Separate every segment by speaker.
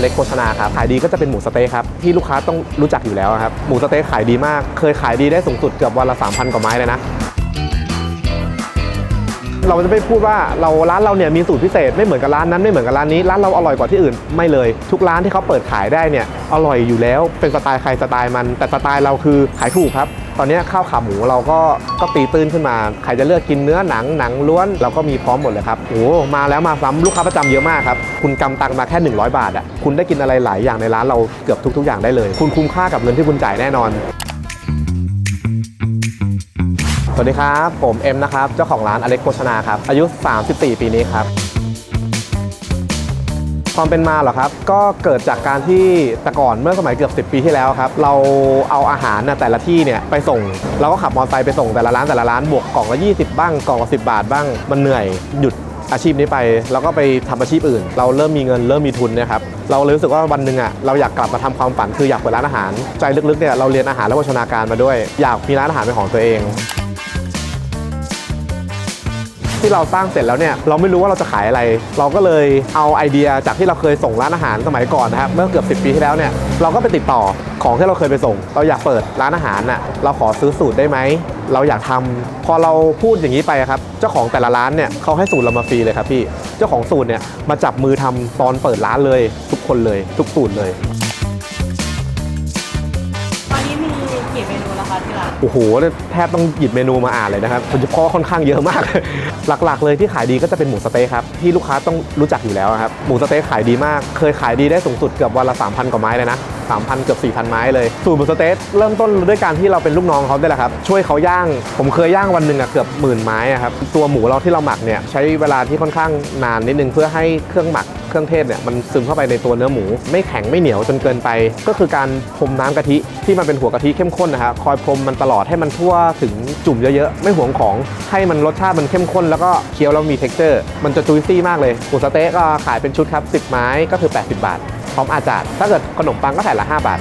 Speaker 1: อเล็กโภชนาครับขายดีก็จะเป็นหมูสเต๊ะครับที่ลูกค้าต้องรู้จักอยู่แล้วครับหมูสเต๊ะขายดีมาก เคยขายดีได้สูงสุดเกือบวันละ3,000กว่าไม้เลยนะ เราจะไม่พูดว่าเราร้านเราเนี่ยมีสูตรพิเศษไม่เหมือนกับร้านนั้นไม่เหมือนกับร้านนี้ร้านเราอร่อยกว่าที่อื่นไม่เลย ทุกร้านที่เขาเปิดขายได้เนี่ยอร่อยอยู่แล้วเป็นสไตล์ใครสไตล์มัน แต่สไตล์เราคือขายถูกครับ ตอนนี้ข้าวขาหมูเราก็ก็ตีตื้นขึ้นมาใครจะเลือกกินเนื้อหนังหนังล้วนเราก็มีพร้อมหมดเลยครับโอ้มาแล้วมาซ้ำลูกค้าประจำเยอะมากครับคุณกำตังมาแค่ 100 บาทอะคุณได้กินอะไรหลายอย่างในร้านเราเกือบทุก ๆ อย่างได้เลย คุณคุ้มค่ากับเงินที่คุณจ่ายแน่นอน สวัสดีครับ ผมเอ็มนะครับ เจ้าของร้านอเล็กโภชนาครับ อายุ 34 ปีนี้ครับ ความเป็นมาเหรอครับ ก็เกิดจากการที่แต่ก่อนเมื่อสมัยเกือบ 10 ปีที่แล้วครับ เราเอาอาหารน่ะแต่ละที่เนี่ยไปส่ง เราก็ขับมอเตอร์ไซค์ไปส่งแต่ละร้านแต่ละร้านบวกกล่องละ 20 บ้างกล่องละ 10 บาทบ้าง มันเหนื่อยหยุดอาชีพนี้ไปแล้วก็ไปทำอาชีพอื่น เราเริ่มมีเงินเริ่มมีทุนเนะครับเราเลยรู้สึกว่าวันหนึ่งอะเราอยากกลับมาทำความฝันคืออยากเปิดร้านอาหาร ใจลึกๆเนี่ยเราเรียนอาหารและโภชนาการมาด้วย อยากมีร้านอาหารเป็นของตัวเอง ที่เราสร้างเสร็จแล้วเนี่ยเราไม่รู้ว่าเราจะขายอะไร เราก็เลยเอาไอเดียจากที่เราเคยส่งร้านอาหารสมัยก่อนนะครับเมื่อเกือบ 10 ปีที่แล้วเนี่ยเราก็ไปติดต่อของที่เราเคยไปส่ง เราอยากเปิดร้านอาหารน่ะเราขอซื้อสูตรได้ไหมเราอยากทำพอเราพูดอย่างนี้ไปครับเจ้าของแต่ละร้านเนี่ยเขาให้สูตรเรามาฟรีเลยครับพี่เจ้าของสูตรเนี่ยมาจับมือทำตอนเปิดร้านเลย ทุกคนเลย ทุกสูตรเลย
Speaker 2: กี่เมนูแล้วคะที่ร้าน
Speaker 1: โอ้โหแทบต้องหยิบเมนูมาอ่านเลยนะครับเพราะว่าค่อนข้างเยอะมาก หลักๆ เลยที่ขายดีก็จะเป็นหมูสเต๊ะครับที่ลูกค้าต้องรู้จักอยู่แล้วครับหมูสเต๊ะขายดีมาก เคยขายดีได้สูงสุดเกือบวันละ 3,000 กว่าไม้เลยนะ3,000 เกือบ 4,000 ไม้เลย สูตรหมูสเต๊ะเริ่มต้นด้วยการที่เราเป็นลูกน้องเขาได้แหละครับ ช่วยเขาย่าง ผมเคยย่างวันหนึ่งอะเกือบหมื่นไม้อะครับ ตัวหมูเราที่เราหมักเนี่ยใช้เวลาที่ค่อนข้างนานนิดนึงเพื่อให้เครื่องหมัก เครื่องเทศเนี่ยมันซึมเข้าไปในตัวเนื้อหมู ไม่แข็งไม่เหนียวจนเกินไป ก็คือการพรมน้ำกะทิที่มันเป็นหัวกะทิเข้มข้นนะครับคอยพรมมันตลอดให้มันทั่วถึงจุ่มเยอะๆ ไม่หวงของให้มันรสชาติมันเข้มข้น แล้วก็เคี้ยวแล้วมีเท็กเจอร์ มันจะจุยซี่มากเลยหมูสเต๊ะก็ขายเป็นชุดครับ 10 ไม้ก็คือ 80 บาท พร้อมอาจารย์ถ้าเกิดขนมปังก็แผ่นละ 5 บาท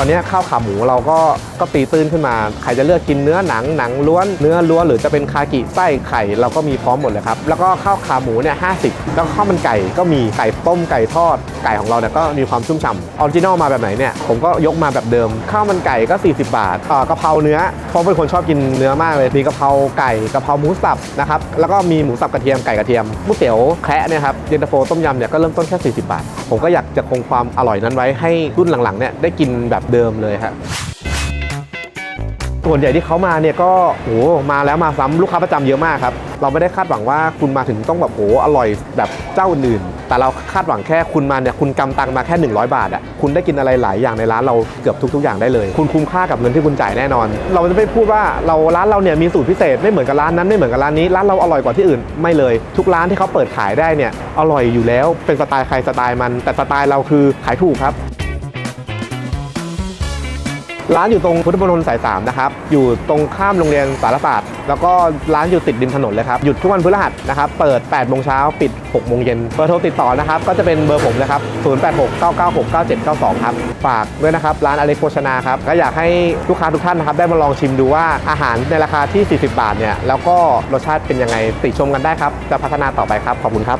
Speaker 1: ตอนนี้ข้าวขาหมูเราก็ก็ตีตื้นขึ้นมา ใครจะเลือกกินเนื้อหนังหนังล้วนเนื้อล้วนหรือจะเป็นคากิไส้ไข่เราก็มีพร้อมหมดเลยครับ แล้วก็ข้าวขาหมูเนี่ยห้าสิบแล้วข้าวมันไก่ก็มีไก่ต้มไก่ทอด ไก่ของเราเนี่ยก็มีความชุ่มฉ่ำออริจินอลมาแบบไหนเนี่ยผมก็ยกมาแบบเดิม ข้าวมันไก่ก็ 40 บาทเอ่อกะเพราเนื้อเพราะเป็นคนชอบกินเนื้อมากเลยมีกะเพราไก่กะเพราหมูสับนะครับแล้วก็มีหมูสับกระเทียมไก่กระเทียมก๋วยเตี๋ยวแคระเนี่ยครับเย็นตาโฟต้มยำเนี่ยก็เริ่มต้นแค่ 40 บาท ผมก็อยากจะคงความอร่อยนั้นไว้ให้รุ่นหลังๆเนี่ยได้กินแบบเดิมเลยครับส่วนใหญ่ที่เขามาเนี่ยก็โอ้มาแล้วมาซ้ำลูกค้าประจำเยอะมากครับ เราไม่ได้คาดหวังว่าคุณมาถึงต้องแบบโอ้อร่อยแบบเจ้าอื่น แต่เราคาดหวังแค่คุณมาเนี่ยคุณกำตังมาแค่ 100 บาทอะคุณได้กินอะไรหลายอย่างในร้านเราเกือบทุก ๆ อย่างได้เลย คุณคุ้มค่ากับเงินที่คุณจ่ายแน่นอน เราจะไม่พูดว่าเราร้านเราเนี่ยมีสูตรพิเศษไม่เหมือนกับร้านนั้นไม่เหมือนกับร้านนี้ร้านเราอร่อยกว่าที่อื่นไม่เลย ทุกร้านที่เขาเปิดขายได้เนี่ยอร่อยอยู่แล้วเป็นสไตล์ใครสไตล์มัน แต่สไตล์เราคือขายถูกครับ ร้านอยู่ตรงพุทธมณฑลสาย3นะครับอยู่ตรงข้ามโรงเรียนสารศาสตร์แล้วก็ร้านอยู่ติดริมถนนเลยครับหยุดทุกวันพฤหัสนะครับเปิด8โมงเช้าปิด6โมงเย็นเบอร์โทรติดต่อนะครับก็จะเป็นเบอร์ผมเลยครับ0869969792 ครับฝากด้วยนะครับร้านอเล็กโภชนาครับก็อยากให้ลูกค้าทุกท่านนะครับได้มาลองชิมดูว่าอาหารในราคาที่ 40 บาทเนี่ยแล้วก็รสชาติเป็นยังไงติชมกันได้ครับจะพัฒนาต่อไปครับขอบคุณครับ